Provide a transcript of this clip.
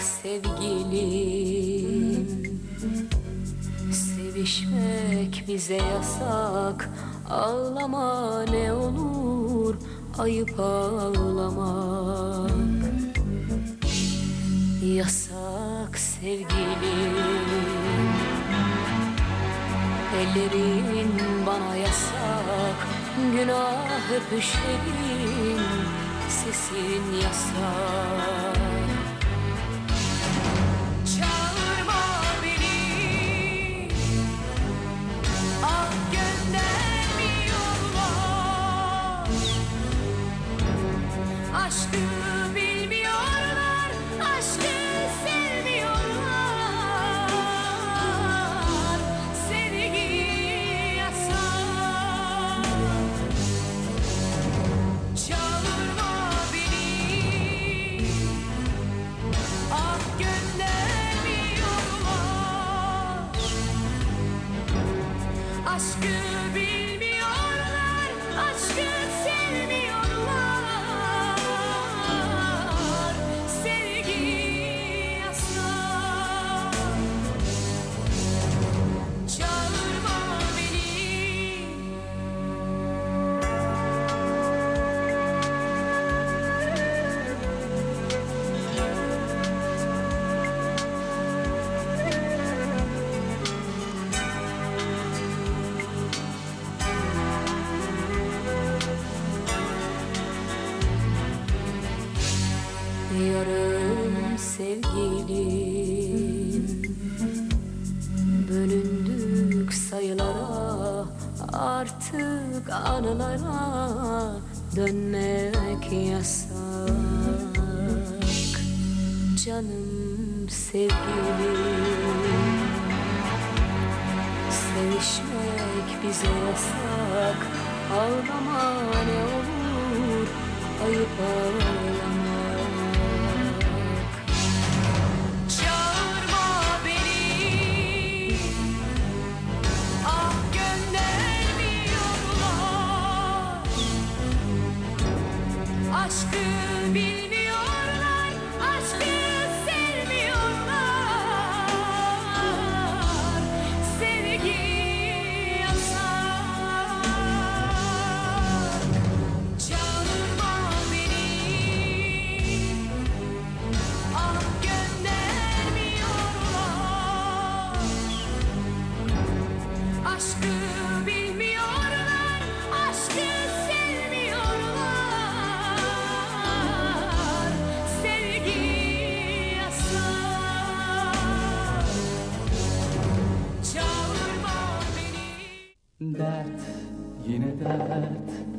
sevgilim. Sevişmek bize yasak. Ağlama ne olur Ayıp ağlamak Yasak sevgilim. Ellerin bana yasak. Günah öpüşlerin Sesin yasak Aşkı Yarım sevgilim Bölündük sayılara Artık anılara Dönmek yasak. Canım sevgilim Sevişmek bize yasak. Ağlama ne olur scared. Dert yine dert